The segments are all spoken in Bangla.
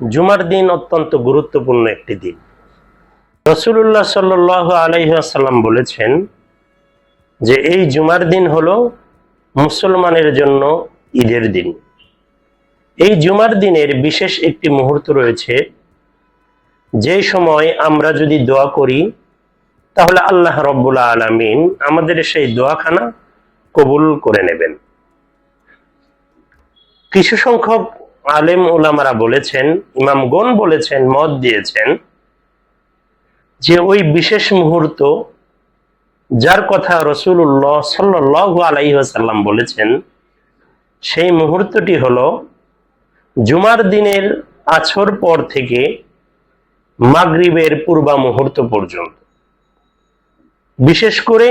জুমার দিন অত্যন্ত গুরুত্বপূর্ণ একটি দিন। রসুল্লাহ সাল আলাইসাল্লাম বলেছেন যে এই জুমার দিন হল মুসলমানের জন্য ঈদের দিন। এই জুমার দিনের বিশেষ একটি মুহূর্ত রয়েছে, যে সময় আমরা যদি দোয়া করি, তাহলে আল্লাহ রব্বুল্লা আলমিন আমাদের সেই দোয়াখানা কবুল করে নেবেন। কিছু সংখ্যক আলেম ওলামারা বলেছেন ইমামগণ বলেছেন, মত দিয়েছেন যে ওই বিশেষ মুহূর্ত যার কথা রসুল্লাহ সাল্লাহ আলাইসাল্লাম বলেছেন, সেই মুহূর্তটি হলো জুমার দিনের আছর পর থেকে মাগরিবের পূর্বা মুহূর্ত পর্যন্ত। বিশেষ করে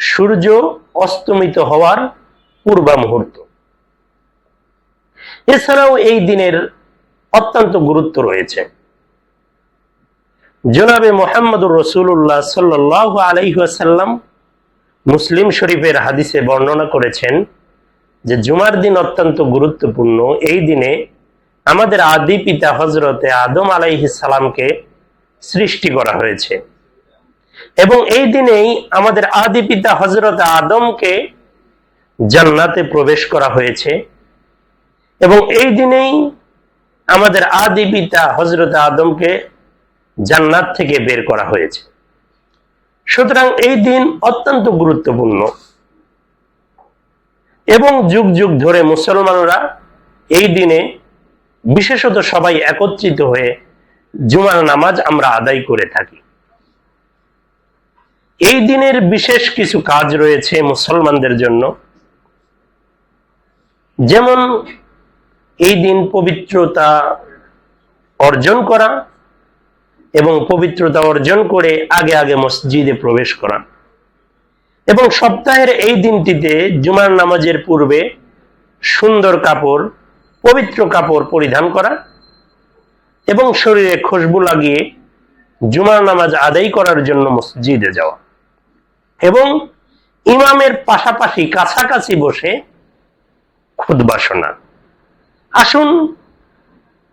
সূর্য অস্তমিত হওয়ার পূর্বা মুহূর্ত এছাড়াও এই দিনের অত্যন্ত গুরুত্ব রয়েছে। জনাবে মোহাম্মদুর রসুল্লাহ সাল্লাহ আলাইসাল্লাম মুসলিম শরীফের হাদিসে বর্ণনা করেছেন যে জুমার দিন অত্যন্ত গুরুত্বপূর্ণ। এই দিনে আমাদের আদি পিতা হজরতে আদম আলাইহি সালামকে সৃষ্টি করা হয়েছে। এবং এই দিনেই আমাদের আদি পিতা হজরত আদমকে জান্নাতে প্রবেশ করা হয়েছে। এবং এই দিনেই আমাদের আদি পিতা হজরত আদমকে জান্নাত থেকে বের করা হয়েছে। সুতরাং এই দিন অত্যন্ত গুরুত্বপূর্ণ। এবং যুগ যুগ ধরে মুসলমানরা এই দিনে বিশেষত সবাই একত্রিত হয়ে জুমার নামাজ আমরা আদায় করে থাকি। এই দিনের বিশেষ কিছু কাজ রয়েছে মুসলমানদের জন্য। যেমন এই দিন পবিত্রতা অর্জন করা এবং পবিত্রতা অর্জন করে আগে আগে মসজিদে প্রবেশ করা। এবং সপ্তাহের এই দিনটিতে জুমার নামাজের পূর্বে সুন্দর কাপড়, পবিত্র কাপড় পরিধান করা এবং শরীরে খুশবু লাগিয়ে জুমার নামাজ আদায় করার জন্য মসজিদে যাওয়া এবং ইমামের পাশাপাশি কাছাকাছি বসে খুদবা শোনা। আসুন,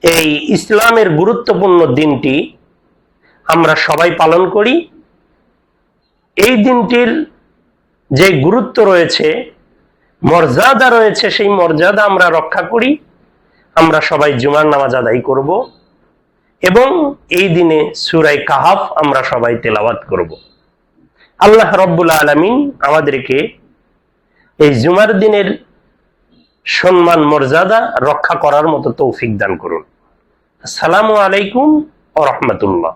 এই ইসলামের গুরুত্বপূর্ণ দিনটি আমরা সবাই পালন করি। এই দিনটির যে গুরুত্ব রয়েছে, মর্যাদা রয়েছে, সেই মর্যাদা আমরা রক্ষা করি। আমরা সবাই জুমার নামাজ আদায় করব এবং এই দিনে সুরাই কাহাফ আমরা সবাই তেলাওয়াত করব। আল্লাহ রব্বুল আলমিন আমাদেরকে এই জুমার দিনের সম্মান মর্যাদা রক্ষা করার মতো তৌফিক দান করুন। আসসালামু আলাইকুম ও রহমতুল্লাহ।